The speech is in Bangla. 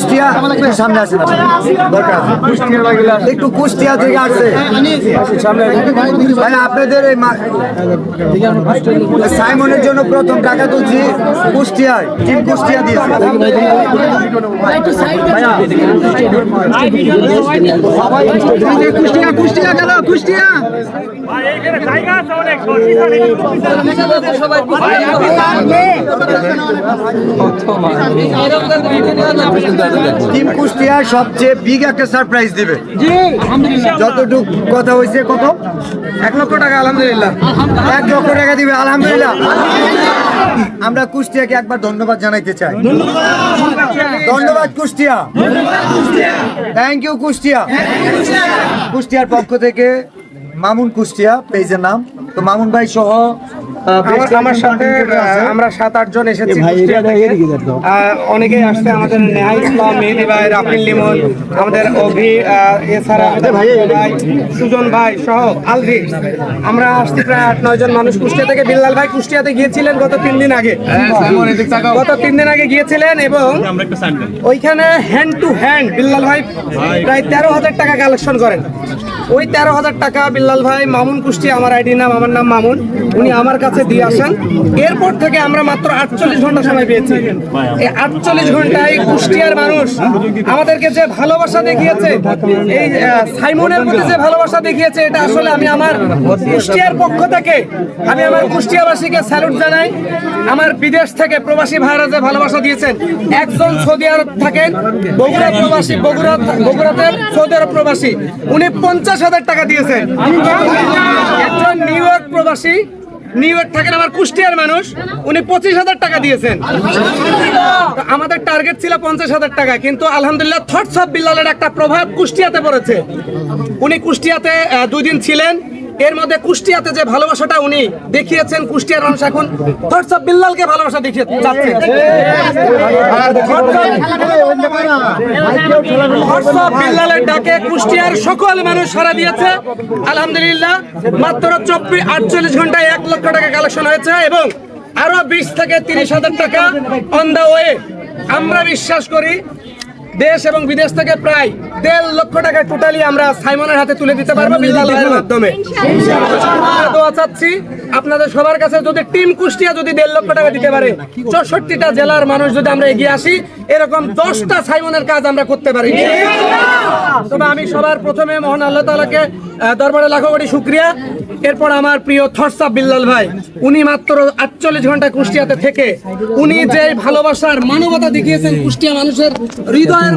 কুষ্টিয়া সামনে আছে। একটু কুষ্টিয়া থেকে আসছে ভাই আপনাদের এই সাইমনের জন্য প্রথম টাকা তুলছি কুষ্টিয়ায়। টিম কুষ্টিয়া দিয়েছে। কুষ্টিয়া কুষ্টিয়া গেল কুষ্টিয়া। টিম কুষ্টিয়া সবচেয়ে বিগ একটা সারপ্রাইজ দিবে। যতটুক কথা হয়েছে, কত? এক লক্ষ টাকা, আলহামদুলিল্লাহ। এক লক্ষ টাকা দিবে, আলহামদুলিল্লাহ। আমরা কুষ্টিয়াকে একবার ধন্যবাদ জানাইতে চাই। ধন্যবাদ কুষ্টিয়া। Thank you Kushtia. কুষ্টিয়ার পক্ষ থেকে মামুন কুষ্টিয়া পেজের নাম। তো মামুন ভাই সহ আমার- সাথে। আমরা সাত আট জন এসেছি অনেকেই আসছে আমাদের নেহাই ইসলাম মেহেদি ভাই রাফিল লিমন আমাদের অভি এছাড়া আমাদের ভাই সুজন ভাই সহ আলভি। আমরা আসছি প্রায় আট নয় জন মানুষ কুষ্টিয়া থেকে। বিল্লাল ভাই কুষ্টিয়াতে গিয়েছিলেন গত তিন দিন আগে। গত তিন দিন আগে গিয়েছিলেন এবং ওইখানে হ্যান্ড টু হ্যান্ড বিল্লাল ভাই প্রায় তেরো হাজার টাকা কালেকশন করেন। ওই তেরো হাজার টাকা বিল্লাল ভাই, মামুন কুষ্টিয়া আমার আইডি নাম, আমার নাম মামুন। উনি আমার কাছে দিয়ে আসেন। এরপর থেকে আমরা মাত্র আটচল্লিশ ঘণ্টা সময় পেয়েছি। এই আটচল্লিশ ঘন্টায় কুষ্টিয়ার মানুষ আমাদেরকে যে ভালোবাসা দেখিয়েছে, এই সাইমনের প্রতি যে ভালোবাসা দেখিয়েছে, এটা আসলে আমি আমার কুষ্টিয়ার পক্ষ থেকে, আমি আমার কুষ্টিয়াবাসীকে স্যালুট জানাই। আমার বিদেশ থেকে প্রবাসী ভাইরা যে ভালোবাসা দিয়েছেন, একজন সৌদি আরব থাকেন, বগুড়া প্রবাসী, বগুড়া, বগুড়াতে সৌদি আরব প্রবাসী। উনি পঞ্চাশ হাজার টাকা দিয়েছেন। একজন নিউ ইয়র্ক প্রবাসী নিউ ইয়র্ক থাকেন আমার কুষ্টিয়ার মানুষ উনি পঁচিশ হাজার টাকা দিয়েছেন। আমাদের টার্গেট ছিল পঞ্চাশ হাজার টাকা কিন্তু আলহামদুলিল্লাহ থটস অফ বিল্লালের একটা প্রভাব কুষ্টিয়াতে পড়েছে। উনি কুষ্টিয়াতে আহ, দুই দিন ছিলেন এর মধ্যে কুষ্টিয়াতে যে ভালোবাসাটা উনি দেখিয়েছেন, কুষ্টিয়ার মানুষ এখন অফ বিল্লালকে ভালোবাসা দেখিয়ে হোয়াটসঅ্যাপ বিল্লালের ডাকে কুষ্টিয়ার সকল মানুষ সারা দিয়েছে। আলহামদুলিল্লাহ, মাত্র চব্বিশ আটচল্লিশ ঘন্টায় এক লক্ষ টাকা কালেকশন হয়েছে এবং আরও বিশ থেকে তিরিশ হাজার টাকা অন দা ওয়ে আমরা বিশ্বাস করি, দেশ এবং বিদেশ থেকে প্রায় দেড় লক্ষ টাকা টোটালি আমরা সাইমনের হাতে তুলে দিতে পারব বিল্লাল ভাইয়ের মাধ্যমে। দোয়া চাচ্ছি আপনাদের সবার কাছে যদি টিম কুষ্টিয়া যদি দেড় লক্ষ টাকা দিতে পারে চৌষট্টিটা জেলার মানুষ যদি আমরা এগিয়ে আসি এরকম দশটা সাইমনের কাজ আমরা করতে পারি। তবে আমি সবার প্রথমে মহান আল্লাহ তালাকে দরবারে লাখো কোটি শুক্রিয়া। এরপর আমার প্রিয় থরসা বিল্লাল ভাই উনি মাত্র আটচল্লিশ ঘণ্টা কুষ্টিয়াতে থেকে উনি যে ভালোবাসার মানবতা দেখিয়েছেন কুষ্টিয়া মানুষের হৃদয়ের